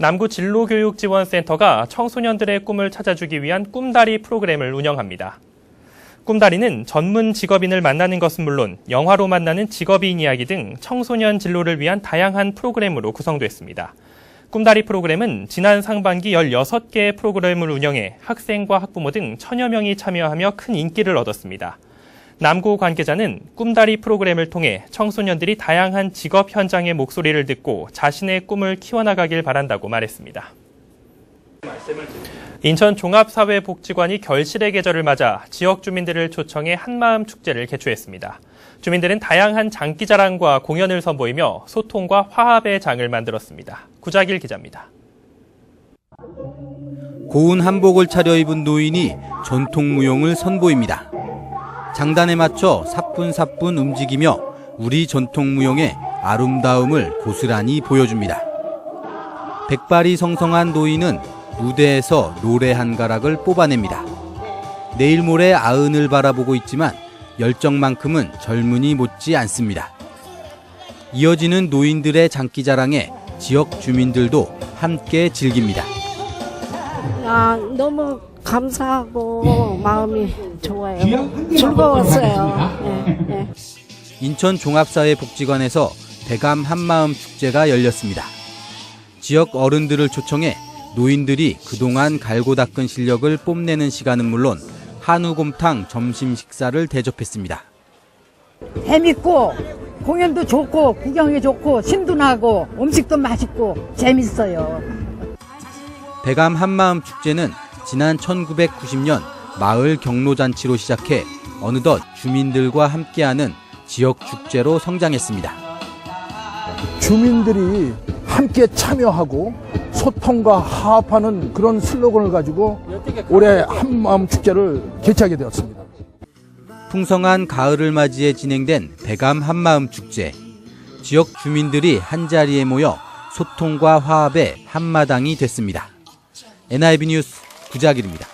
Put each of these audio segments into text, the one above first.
남구 진로교육지원센터가 청소년들의 꿈을 찾아주기 위한 꿈다리 프로그램을 운영합니다. 꿈다리는 전문 직업인을 만나는 것은 물론 영화로 만나는 직업인 이야기 등 청소년 진로를 위한 다양한 프로그램으로 구성됐습니다. 꿈다리 프로그램은 지난 상반기 16개의 프로그램을 운영해 학생과 학부모 등 천여 명이 참여하며 큰 인기를 얻었습니다. 남구 관계자는 꿈다리 프로그램을 통해 청소년들이 다양한 직업 현장의 목소리를 듣고 자신의 꿈을 키워나가길 바란다고 말했습니다. 인천 종합사회복지관이 결실의 계절을 맞아 지역 주민들을 초청해 한마음 축제를 개최했습니다. 주민들은 다양한 장기 자랑과 공연을 선보이며 소통과 화합의 장을 만들었습니다. 구자길 기자입니다. 고운 한복을 차려입은 노인이 전통 무용을 선보입니다. 장단에 맞춰 사뿐사뿐 움직이며 우리 전통 무용의 아름다움을 고스란히 보여줍니다. 백발이 성성한 노인은 무대에서 노래 한 가락을 뽑아냅니다. 내일 모레 아흔을 바라보고 있지만 열정만큼은 젊은이 못지 않습니다. 이어지는 노인들의 장기 자랑에 지역 주민들도 함께 즐깁니다. 아, 너무 감사하고 마음이 좋아요. 즐거웠어요. 예, 예. 인천 종합사회복지관에서 대감 한마음 축제가 열렸습니다. 지역 어른들을 초청해 노인들이 그동안 갈고 닦은 실력을 뽐내는 시간은 물론 한우곰탕 점심 식사를 대접했습니다. 재밌고 공연도 좋고 구경이 좋고 신도 나고 음식도 맛있고 재밌어요. 대감 한마음 축제는 지난 1990년 마을 경로잔치로 시작해 어느덧 주민들과 함께하는 지역 축제로 성장했습니다. 주민들이 함께 참여하고 소통과 화합하는 그런 슬로건을 가지고 올해 한마음 축제를 개최하게 되었습니다. 풍성한 가을을 맞이해 진행된 대감 한마음 축제. 지역 주민들이 한자리에 모여 소통과 화합의 한마당이 됐습니다. NIB 뉴스 구자길입니다.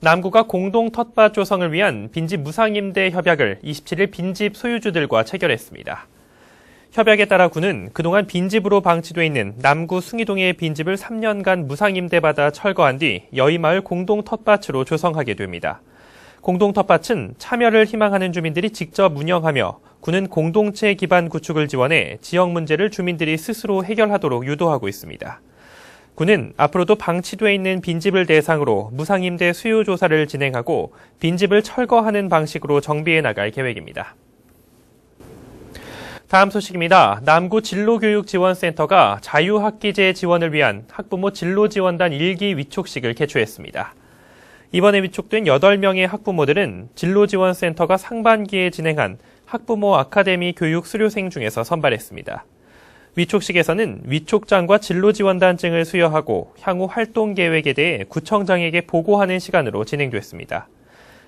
남구가 공동 텃밭 조성을 위한 빈집 무상임대 협약을 27일 빈집 소유주들과 체결했습니다. 협약에 따라 구는 그동안 빈집으로 방치돼 있는 남구 숭이동의 빈집을 3년간 무상임대받아 철거한 뒤 여의마을 공동 텃밭으로 조성하게 됩니다. 공동 텃밭은 참여를 희망하는 주민들이 직접 운영하며 구는 공동체 기반 구축을 지원해 지역 문제를 주민들이 스스로 해결하도록 유도하고 있습니다. 군은 앞으로도 방치돼 있는 빈집을 대상으로 무상임대 수요 조사를 진행하고 빈집을 철거하는 방식으로 정비해 나갈 계획입니다. 다음 소식입니다. 남구 진로교육지원센터가 자유학기제 지원을 위한 학부모 진로지원단 일기 위촉식을 개최했습니다. 이번에 위촉된 8명의 학부모들은 진로지원센터가 상반기에 진행한 학부모 아카데미 교육 수료생 중에서 선발했습니다. 위촉식에서는 위촉장과 진로지원단증을 수여하고 향후 활동 계획에 대해 구청장에게 보고하는 시간으로 진행됐습니다.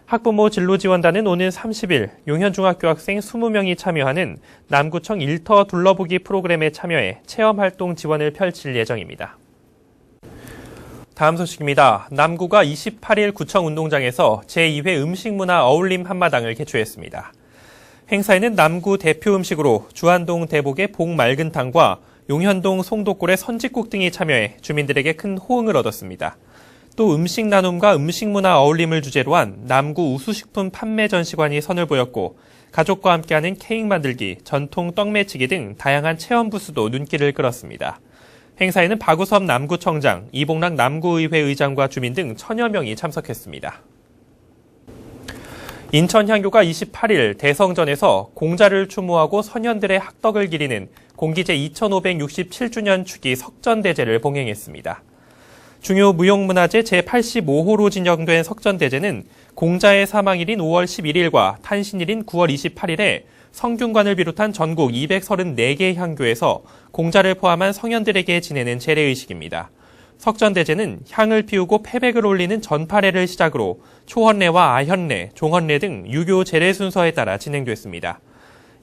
학부모 진로지원단은 오는 30일 용현중학교 학생 20명이 참여하는 남구청 일터 둘러보기 프로그램에 참여해 체험활동 지원을 펼칠 예정입니다. 다음 소식입니다. 남구가 28일 구청 운동장에서 제2회 음식문화 어울림 한마당을 개최했습니다. 행사에는 남구 대표 음식으로 주안동 대복의 복 맑은 탕과 용현동 송도골의 선짓국 등이 참여해 주민들에게 큰 호응을 얻었습니다. 또 음식 나눔과 음식 문화 어울림을 주제로 한 남구 우수식품 판매 전시관이 선을 보였고 가족과 함께하는 케이크 만들기, 전통 떡매치기 등 다양한 체험 부스도 눈길을 끌었습니다. 행사에는 박우섭 남구청장, 이봉락 남구의회 의장과 주민 등 천여 명이 참석했습니다. 인천향교가 28일 대성전에서 공자를 추모하고 선현들의 학덕을 기리는 공기제 2567주년 축이 석전대제를 봉행했습니다. 중요 무형문화재 제85호로 진영된 석전대제는 공자의 사망일인 5월 11일과 탄신일인 9월 28일에 성균관을 비롯한 전국 234개 향교에서 공자를 포함한 성현들에게 지내는 재래의식입니다. 석전대제는 향을 피우고 패백을 올리는 전파례를 시작으로 초헌례와 아현례, 종헌례 등 유교 재래 순서에 따라 진행됐습니다.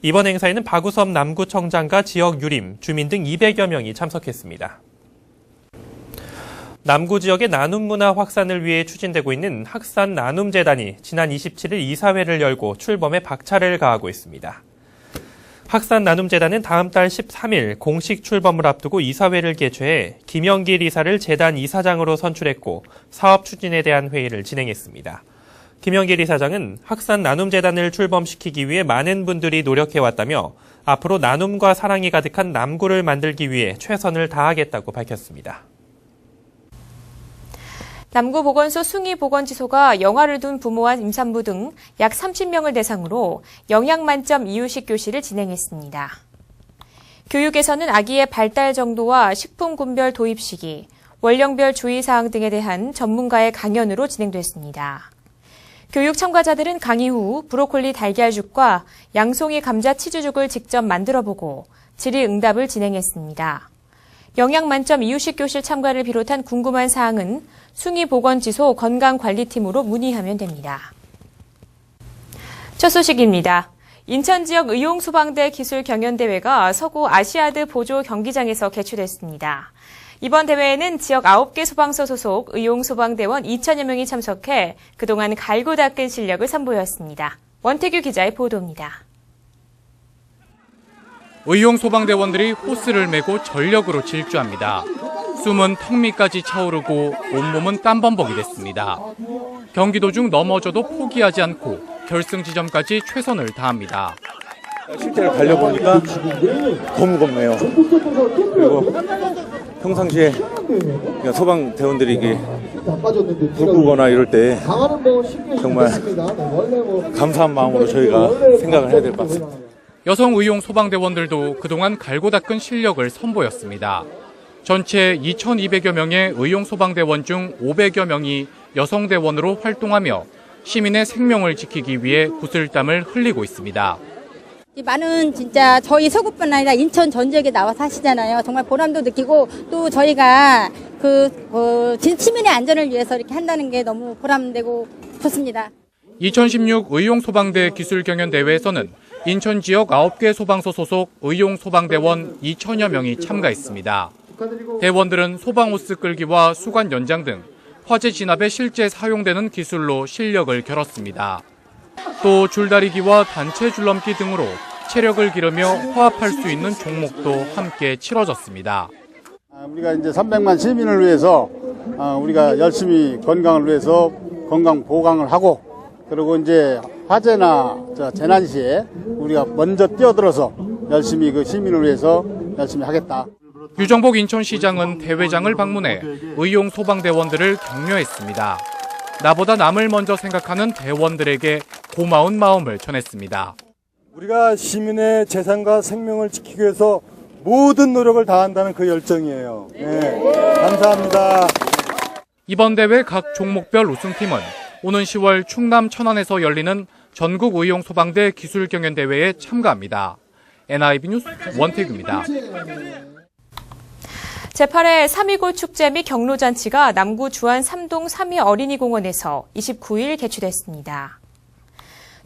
이번 행사에는 박우섭 남구청장과 지역 유림, 주민 등 200여 명이 참석했습니다. 남구 지역의 나눔 문화 확산을 위해 추진되고 있는 학산 나눔재단이 지난 27일 이사회를 열고 출범에 박차를 가하고 있습니다. 학산 나눔 재단은 다음 달 13일 공식 출범을 앞두고 이사회를 개최해 김영길 이사를 재단 이사장으로 선출했고 사업 추진에 대한 회의를 진행했습니다. 김영길 이사장은 학산 나눔 재단을 출범시키기 위해 많은 분들이 노력해 왔다며 앞으로 나눔과 사랑이 가득한 남구를 만들기 위해 최선을 다하겠다고 밝혔습니다. 남구보건소 숭이보건지소가 영아를 둔 부모와 임산부 등 약 30명을 대상으로 영양만점 이유식 교실을 진행했습니다. 교육에서는 아기의 발달 정도와 식품군별 도입 시기, 원령별 주의사항 등에 대한 전문가의 강연으로 진행됐습니다. 교육 참가자들은 강의 후 브로콜리 달걀죽과 양송이 감자 치즈죽을 직접 만들어보고 질의응답을 진행했습니다. 영양 만점 이유식 교실 참가를 비롯한 궁금한 사항은 숭이보건지소 건강관리팀으로 문의하면 됩니다. 첫 소식입니다. 인천 지역 의용소방대 기술 경연대회가 서구 아시아드 보조 경기장에서 개최됐습니다. 이번 대회에는 지역 9개 소방서 소속 의용소방대원 2천여 명이 참석해 그동안 갈고 닦은 실력을 선보였습니다. 원태규 기자의 보도입니다. 의용 소방대원들이 호스를 메고 전력으로 질주합니다. 숨은 턱 밑까지 차오르고 온몸은 땀범벅이 됐습니다. 경기도 중 넘어져도 포기하지 않고 결승 지점까지 최선을 다합니다. 실제로 달려보니까 더 무겁네요. 그리고 평상시에 소방대원들이 이게 불 끄거나 이럴 때 정말 감사한 마음으로 저희가 생각을 해야 될 것 같습니다. 여성 의용 소방대원들도 그동안 갈고 닦은 실력을 선보였습니다. 전체 2,200여 명의 의용 소방대원 중 500여 명이 여성 대원으로 활동하며 시민의 생명을 지키기 위해 구슬땀을 흘리고 있습니다. 이 많은 진짜 저희 서구뿐 아니라 인천 전 지역에 나와서 하시잖아요. 정말 보람도 느끼고 또 저희가 그 어, 진- 시민의 안전을 위해서 이렇게 한다는 게 너무 보람되고 좋습니다. 2016 의용소방대 기술경연대회에서는 인천 지역 9개 소방서 소속 의용 소방대원 2천여 명이 참가했습니다. 대원들은 소방호스 끌기와 수관 연장 등 화재 진압에 실제 사용되는 기술로 실력을 겨뤘습니다. 또 줄다리기와 단체 줄넘기 등으로 체력을 기르며 화합할 수 있는 종목도 함께 치러졌습니다. 아, 우리가 이제 300만 시민을 위해서 아, 우리가 열심히 건강을 위해서 건강 보강을 하고 그리고 이제 화재나 저 재난 시에 우리가 먼저 뛰어들어서 열심히 그 시민을 위해서 열심히 하겠다. 유정복 인천시장은 대회장을 방문해 의용 소방대원들을 격려했습니다. 나보다 남을 먼저 생각하는 대원들에게 고마운 마음을 전했습니다. 우리가 시민의 재산과 생명을 지키기 위해서 모든 노력을 다한다는 그 열정이에요. 네, 감사합니다. 이번 대회 각 종목별 우승팀은 오는 10월 충남 천안에서 열리는 전국 의용 소방대 기술 경연 대회에 참가합니다. NIB 뉴스 원태규입니다. 제8회 3.2골 축제 및 경로잔치가 남구 주안 삼동 3위 어린이공원에서 29일 개최됐습니다.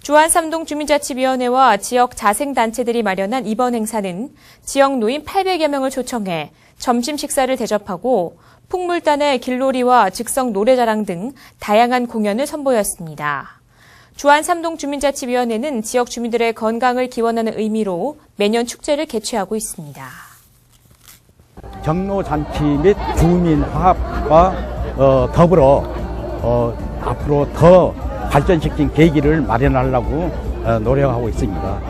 주안 삼동 주민자치위원회와 지역 자생단체들이 마련한 이번 행사는 지역 노인 800여 명을 초청해 점심 식사를 대접하고 풍물단의 길놀이와 즉석 노래자랑 등 다양한 공연을 선보였습니다. 주안 삼동 주민자치위원회는 지역 주민들의 건강을 기원하는 의미로 매년 축제를 개최하고 있습니다. 경로 잔치 및 주민 화합과 어, 더불어 어, 앞으로 더 발전시킨 계기를 마련하려고 어, 노력하고 있습니다.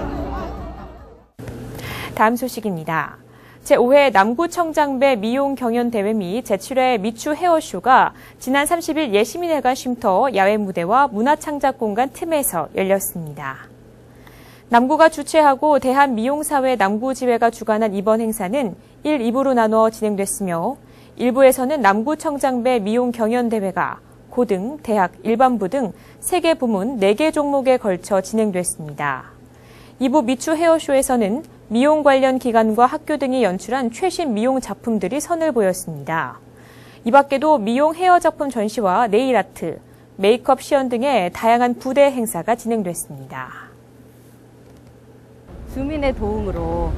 다음 소식입니다. 제5회 남구청장배 미용 경연 대회 및 제7회 미추 헤어쇼가 지난 30일 예시민회관 쉼터 야외 무대와 문화창작공간 틈에서 열렸습니다. 남구가 주최하고 대한미용사회 남구지회가 주관한 이번 행사는 1, 2부로 나누어 진행됐으며 1부에서는 남구청장배 미용 경연대회가 고등, 대학, 일반부 등 3개 부문 4개 종목에 걸쳐 진행됐습니다. 2부 미추 헤어쇼에서는 미용 관련 기관과 학교 등이 연출한 최신 미용 작품들이 선을 보였습니다. 이 밖에도 미용 헤어 작품 전시와 네일 아트, 메이크업 시연 등의 다양한 부대 행사가 진행됐습니다. 주민의 도움으로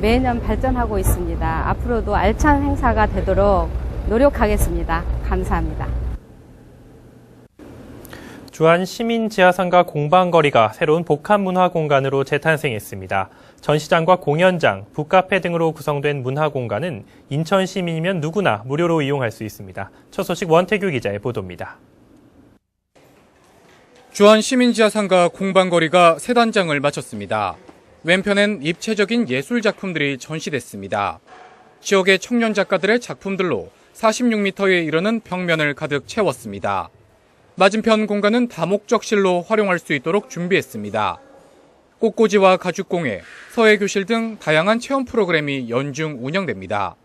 매년 발전하고 있습니다. 앞으로도 알찬 행사가 되도록 노력하겠습니다. 감사합니다. 주한 시민 지하상가 공방거리가 새로운 복합 문화 공간으로 재탄생했습니다. 전시장과 공연장, 북카페 등으로 구성된 문화 공간은 인천 시민이면 누구나 무료로 이용할 수 있습니다. 첫 소식 원태규 기자의 보도입니다. 주한 시민 지하상가 공방거리가 새 단장을 마쳤습니다. 왼편엔 입체적인 예술 작품들이 전시됐습니다. 지역의 청년 작가들의 작품들로 46m에 이르는 벽면을 가득 채웠습니다. 맞은편 공간은 다목적실로 활용할 수 있도록 준비했습니다. 꽃꽂이와 가죽공예, 서예교실 등 다양한 체험 프로그램이 연중 운영됩니다.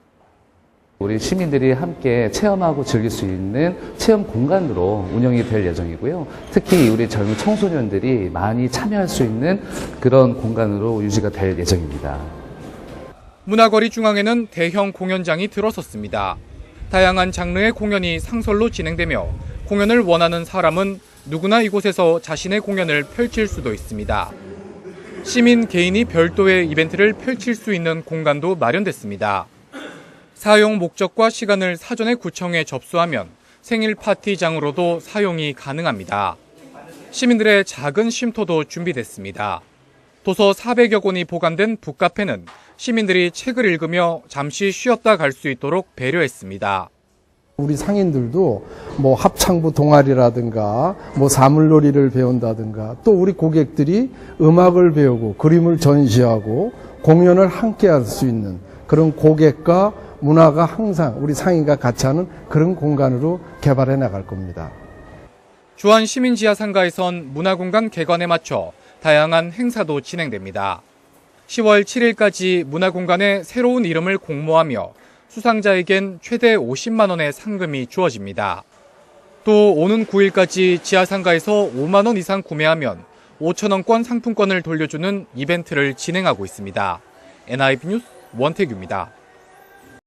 우리 시민들이 함께 체험하고 즐길 수 있는 체험 공간으로 운영이 될 예정이고요. 특히 우리 젊은 청소년들이 많이 참여할 수 있는 그런 공간으로 유지가 될 예정입니다. 문화거리 중앙에는 대형 공연장이 들어섰습니다. 다양한 장르의 공연이 상설로 진행되며 공연을 원하는 사람은 누구나 이곳에서 자신의 공연을 펼칠 수도 있습니다. 시민 개인이 별도의 이벤트를 펼칠 수 있는 공간도 마련됐습니다. 사용 목적과 시간을 사전에 구청에 접수하면 생일 파티장으로도 사용이 가능합니다. 시민들의 작은 쉼터도 준비됐습니다. 도서 400여 권이 보관된 북카페는 시민들이 책을 읽으며 잠시 쉬었다 갈 수 있도록 배려했습니다. 우리 상인들도 뭐 합창부 동아리라든가 뭐 사물놀이를 배운다든가 또 우리 고객들이 음악을 배우고 그림을 전시하고 공연을 함께 할 수 있는 그런 고객과 문화가 항상 우리 상인과 같이 하는 그런 공간으로 개발해 나갈 겁니다. 주한 시민 지하 상가에선 문화공간 개관에 맞춰 다양한 행사도 진행됩니다. 10월 7일까지 문화공간에 새로운 이름을 공모하며 수상자에겐 최대 50만 원의 상금이 주어집니다. 또 오는 9일까지 지하상가에서 5만 원 이상 구매하면 5천 원권 상품권을 돌려주는 이벤트를 진행하고 있습니다. NIB 뉴스 원태규입니다.